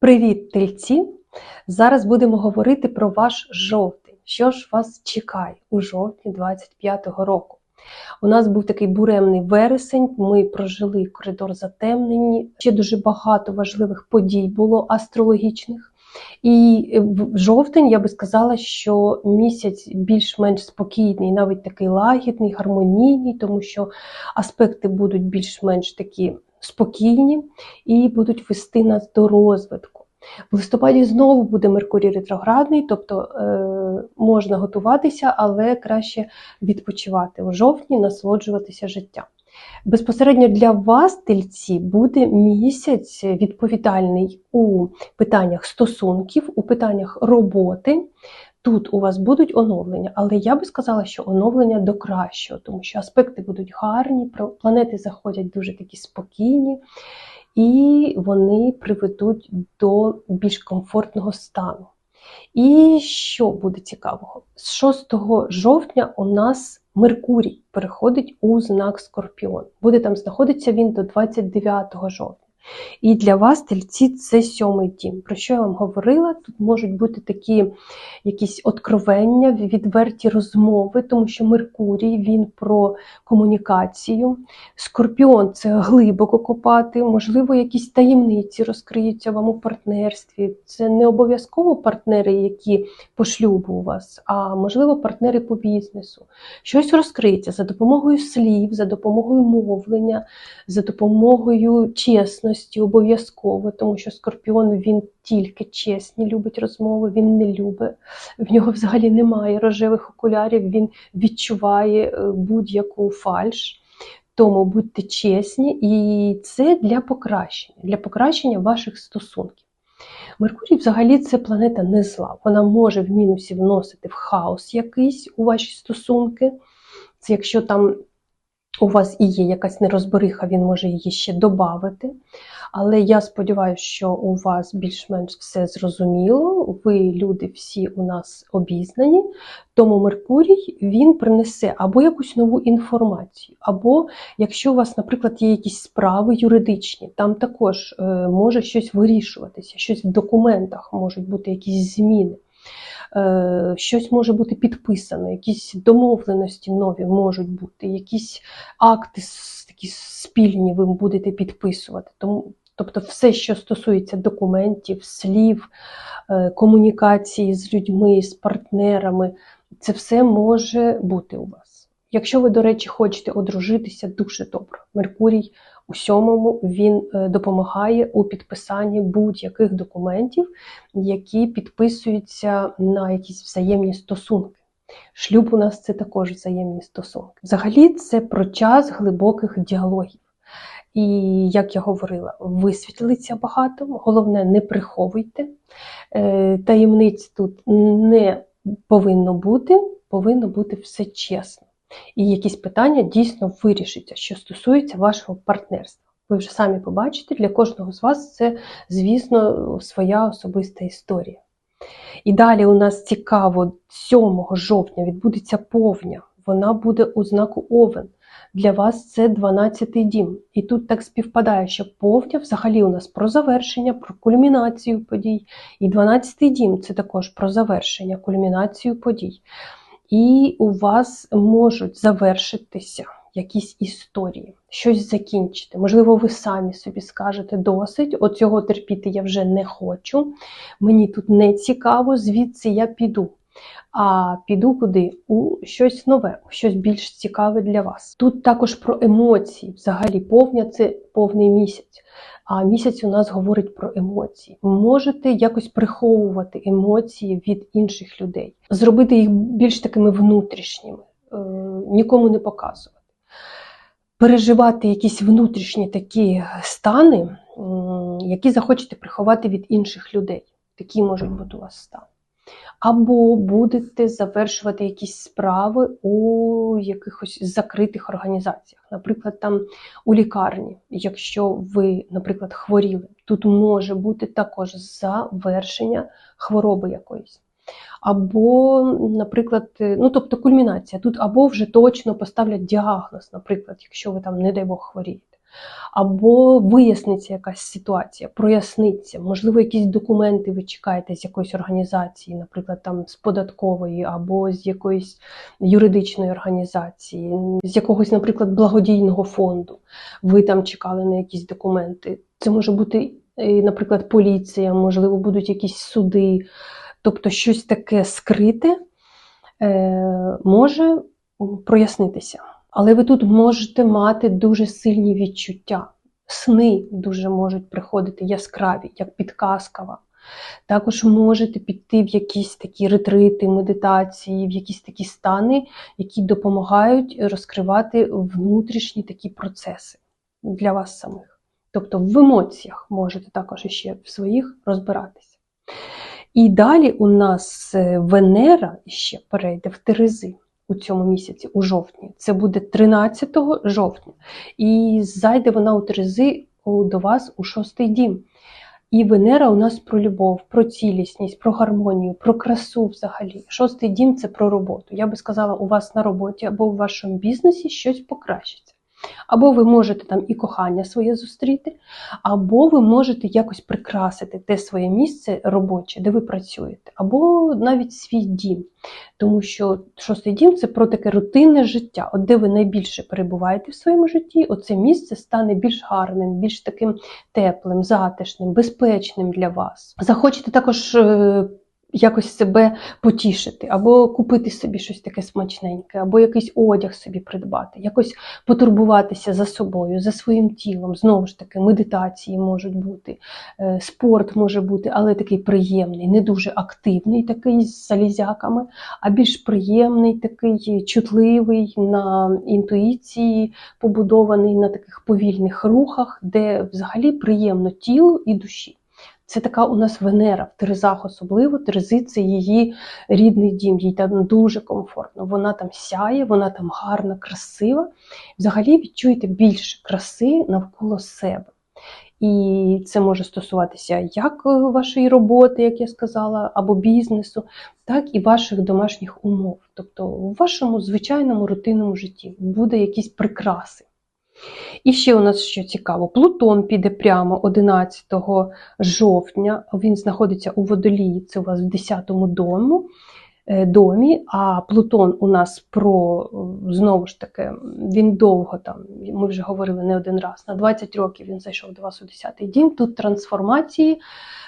Привіт, тельці! Зараз будемо говорити про ваш жовтень. Що ж вас чекає у жовтні 25-го року? У нас був такий буремний вересень. Ми прожили коридор затемнені. Ще дуже багато важливих подій було астрологічних. І в жовтень я би сказала, що місяць більш-менш спокійний, навіть такий лагідний, гармонійний, тому що аспекти будуть більш-менш такі спокійні і будуть вести нас до розвитку. В листопаді знову буде Меркурій ретроградний, тобто е, можна готуватися, але краще відпочивати у жовтні, насолоджуватися життям. Безпосередньо для вас, тельці, буде місяць відповідальний у питаннях стосунків, у питаннях роботи. Тут у вас будуть оновлення, але я би сказала, що оновлення до кращого, тому що аспекти будуть гарні, планети заходять дуже такі спокійні, і вони приведуть до більш комфортного стану. І що буде цікавого? З 6 жовтня у нас Меркурій переходить у знак Скорпіон. Буде там знаходитися він до 29 жовтня. І для вас, тельці, це сьомий дім. Про що я вам говорила? Тут можуть бути такі якісь откровення, відверті розмови, тому що Меркурій він про комунікацію. Скорпіон це глибоко копати, можливо, якісь таємниці розкриються вам у партнерстві. Це не обов'язково партнери, які по шлюбу у вас, а можливо, партнери по бізнесу. Щось розкриється за допомогою слів, за допомогою мовлення, за допомогою чесності чесності обов'язково, тому що скорпіон він тільки чесні, любить розмови, він не любить. В нього взагалі немає рожевих окулярів, він відчуває е, будь-яку фальш. Тому будьте чесні, і це для покращення, для покращення ваших стосунків. Меркурій, взагалі, це планета не зла. Вона може в мінусі вносити в хаос якийсь у ваші стосунки. Це якщо там у вас і є якась нерозбериха, він може її ще додати. Але я сподіваюся, що у вас більш-менш все зрозуміло, ви люди всі у нас обізнані, тому Меркурій він принесе або якусь нову інформацію, або якщо у вас, наприклад, є якісь справи юридичні, там також е, може щось вирішуватися, щось в документах можуть бути якісь зміни. Е, щось може бути підписано, якісь домовленості нові можуть бути, якісь акти такі спільні ви будете підписувати. Тобто, все, що стосується документів, слів, е, комунікації з людьми, з партнерами, це все може бути у вас. Якщо ви, до речі, хочете одружитися, дуже добре. Меркурій у сьомому він е, допомагає у підписанні будь-яких документів, які підписуються на якісь взаємні стосунки. Шлюб у нас це також взаємні стосунки. Взагалі, це про час глибоких діалогів. І, як я говорила, висвітлиться багато, головне, не приховуйте. Е, таємниць тут не повинно бути, повинно бути все чесно і якісь питання дійсно вирішаться, що стосується вашого партнерства. Ви вже самі побачите, для кожного з вас це, звісно, своя особиста історія. І далі у нас цікаво, 7 жовтня відбудеться повня, вона буде у знаку Овен. Для вас це 12-й дім. І тут так співпадає, що повня взагалі у нас про завершення, про кульмінацію подій. І 12-й дім це також про завершення, кульмінацію подій і у вас можуть завершитися якісь історії, щось закінчити. Можливо, ви самі собі скажете досить, оцього терпіти я вже не хочу, мені тут не цікаво, звідси я піду. А піду куди? У щось нове, у щось більш цікаве для вас. Тут також про емоції. Взагалі, повня це повний місяць. А місяць у нас говорить про емоції. Можете якось приховувати емоції від інших людей, зробити їх більш такими внутрішніми, е, нікому не показувати. Переживати якісь внутрішні такі стани, які захочете приховати від інших людей. Такі можуть бути у вас стани або будете завершувати якісь справи у якихось закритих організаціях, наприклад, там у лікарні, якщо ви, наприклад, хворіли, тут може бути також завершення хвороби якоїсь. Або, наприклад, ну тобто кульмінація. Тут або вже точно поставлять діагноз, наприклад, якщо ви там, не дай Бог, хворієте. Або виясниться якась ситуація, проясниться, можливо, якісь документи ви чекаєте з якоїсь організації, наприклад, там з податкової або з якоїсь юридичної організації, з якогось, наприклад, благодійного фонду. Ви там чекали на якісь документи. Це може бути, наприклад, поліція, можливо, будуть якісь суди, тобто щось таке скрите е, може прояснитися. Але ви тут можете мати дуже сильні відчуття. Сни дуже можуть приходити яскраві, як підказка вам. Також можете піти в якісь такі ретрити, медитації, в якісь такі стани, які допомагають розкривати внутрішні такі процеси для вас самих. Тобто в емоціях можете також іще в своїх розбиратися. І далі у нас е, Венера ще перейде в Терези у цьому місяці, у жовтні. Це буде 13 жовтня. І зайде вона у Терези до вас у шостий дім. І Венера у нас про любов, про цілісність, про гармонію, про красу взагалі. Шостий дім це про роботу. Я би сказала, у вас на роботі або в вашому бізнесі щось покращиться. Або ви можете там і кохання своє зустріти, або ви можете якось прикрасити те своє місце робоче, де ви працюєте, або навіть свій дім. Тому що шостий дім це про таке рутинне життя. От де ви найбільше перебуваєте в своєму житті, оце місце стане більш гарним, більш таким теплим, затишним, безпечним для вас. Захочете також. Якось себе потішити, або купити собі щось таке смачненьке, або якийсь одяг собі придбати, якось потурбуватися за собою, за своїм тілом. Знову ж таки, медитації можуть бути, е, спорт може бути, але такий приємний, не дуже активний, такий з залізяками, а більш приємний, такий чутливий на інтуїції, побудований на таких повільних рухах, де взагалі приємно тілу і душі. Це така у нас Венера в Терезах особливо. Терези це її рідний дім, їй там дуже комфортно. Вона там сяє, вона там гарна, красива. Взагалі відчуєте більше краси навколо себе. І це може стосуватися як е, вашої роботи, як я сказала, або бізнесу, так і ваших домашніх умов. Тобто в вашому звичайному рутинному житті буде якісь прикраси. І ще у нас що цікаво, Плутон піде прямо 11 жовтня. Він знаходиться у водолії, це у вас в 10-му дому, е, домі. А Плутон у нас про е, знову ж таки, він довго там, ми вже говорили не один раз. На 20 років він зайшов до вас у 10-й дім. Тут трансформації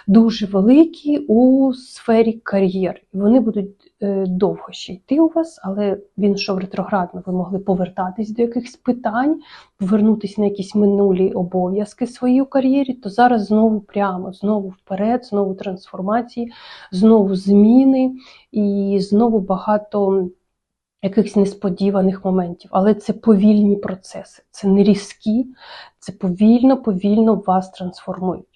дуже великі у сфері кар'єри. І Вони будуть довго ще йти у вас, але він йшов ретроградно. Ви могли повертатись до якихось питань, повернутися на якісь минулі обов'язки свої у кар'єрі, то зараз знову прямо, знову вперед, знову трансформації, знову зміни і знову багато якихось несподіваних моментів. Але це повільні процеси, це не різкі, це повільно, повільно вас трансформують.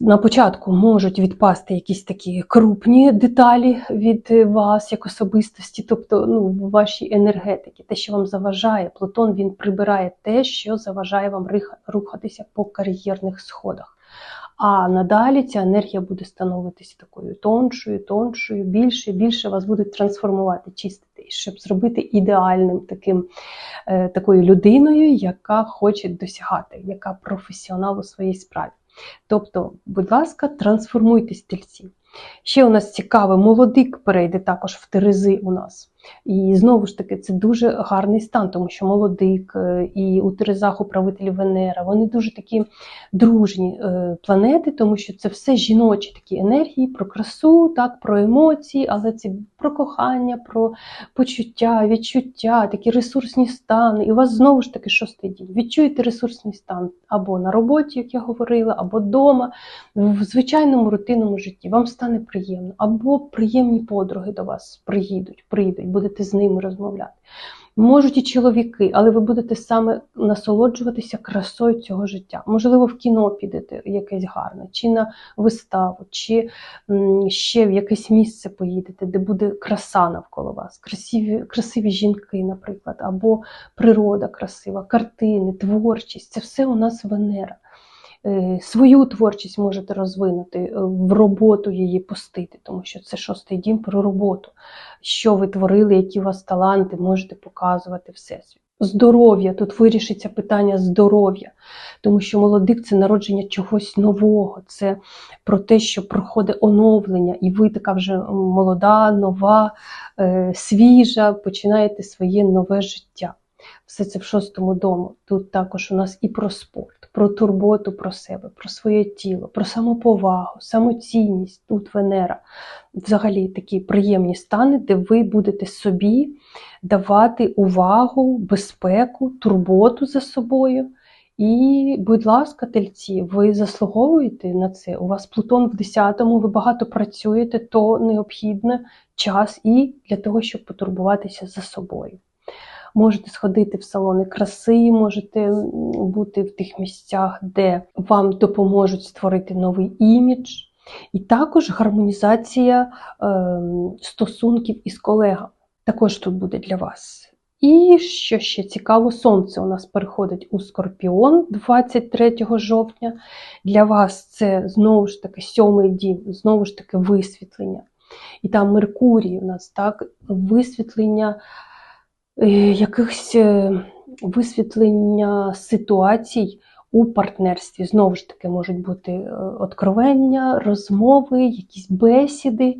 На початку можуть відпасти якісь такі крупні деталі від вас як особистості, тобто ну, вашій енергетики, те, що вам заважає. Плутон він прибирає те, що заважає вам рухатися по кар'єрних сходах. А надалі ця енергія буде становитися такою тоншою, тоншою, більше, більше вас будуть трансформувати, чистити, щоб зробити ідеальним таким, е, такою людиною, яка хоче досягати, яка професіонал у своїй справі. Тобто, будь ласка, трансформуйтесь тельці. Ще у нас цікаве, молодик перейде також в Терези у нас. І знову ж таки, це дуже гарний стан, тому що молодик е, і у Терезах управителі Венера, вони дуже такі дружні е, планети, тому що це все жіночі такі енергії про красу, так, про емоції, але це про кохання, про почуття, відчуття, такі ресурсні стани. І у вас знову ж таки шостий дім. Відчуєте ресурсний стан або на роботі, як я говорила, або вдома, в звичайному рутинному житті. Вам стане приємно, або приємні подруги до вас приїдуть, прийдуть, будете з ними розмовляти. Можуть і чоловіки, але ви будете саме насолоджуватися красою цього життя. Можливо, в кіно підете якесь гарне, чи на виставу, чи ще в якесь місце поїдете, де буде краса навколо вас, красиві, красиві жінки, наприклад, або природа красива, картини, творчість це все у нас Венера. Е, Свою творчість можете розвинути, е, в роботу її пустити, тому що це шостий дім про роботу. Що ви творили, які у вас таланти, можете показувати всесвіт. здоров'я, тут вирішиться питання здоров'я, тому що молодик це народження чогось нового, це про те, що проходить оновлення, і ви така вже молода, нова, е, свіжа, починаєте своє нове життя. Все це в шостому дому. Тут також у нас і про спорт, про турботу про себе, про своє тіло, про самоповагу, самоцінність. Тут Венера. Взагалі такі приємні стани, де ви будете собі давати увагу, безпеку, турботу за собою. І, будь ласка, тельці, ви заслуговуєте на це. У вас Плутон в 10-му, ви багато працюєте, то необхідно час і для того, щоб потурбуватися за собою. Можете сходити в салони краси, можете бути в тих місцях, де вам допоможуть створити новий імідж. І також гармонізація ем, стосунків із колегами. Також тут буде для вас. І що ще цікаво, сонце у нас переходить у Скорпіон 23 жовтня. Для вас це знову ж таки сьомий дім, знову ж таки висвітлення. І там Меркурій у нас так, висвітлення якихось е, висвітлення ситуацій у партнерстві. Знову ж таки, можуть бути е, откровення, розмови, якісь бесіди,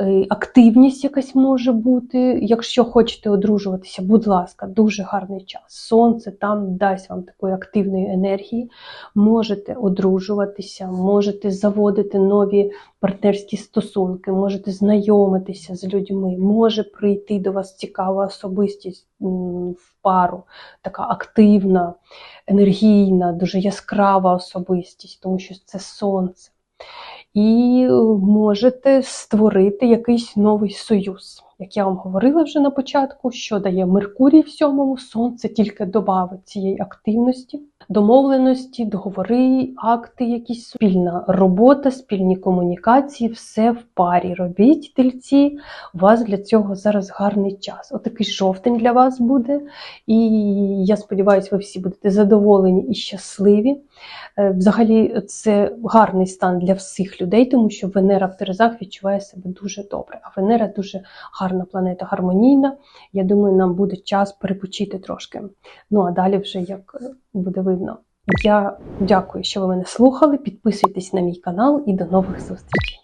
е, активність якась може бути. Якщо хочете одружуватися, будь ласка, дуже гарний час. Сонце там дасть вам такої активної енергії. Можете одружуватися, можете заводити нові партнерські стосунки, можете знайомитися з людьми, може прийти до вас цікава особистість в пару, така активна, енергійна, дуже яскрава особистість, тому що це сонце. І е, можете створити якийсь новий союз. Як я вам говорила вже на початку, що дає Меркурій в сонце тільки додавить цієї активності, домовленості, договори, акти, якісь спільна робота, спільні комунікації, все в парі. Робіть тельці. У вас для цього зараз гарний час. Отакий жовтень для вас буде. І я сподіваюся, ви всі будете задоволені і щасливі. Е, Взагалі, це гарний стан для всіх людей, тому що Венера в Терезах відчуває себе дуже добре. А Венера дуже гарна планета, гармонійна. Я думаю, нам буде час перепочити трошки. Ну а далі вже як буде видно. Я дякую, що ви мене слухали. Підписуйтесь на мій канал і до нових зустрічей.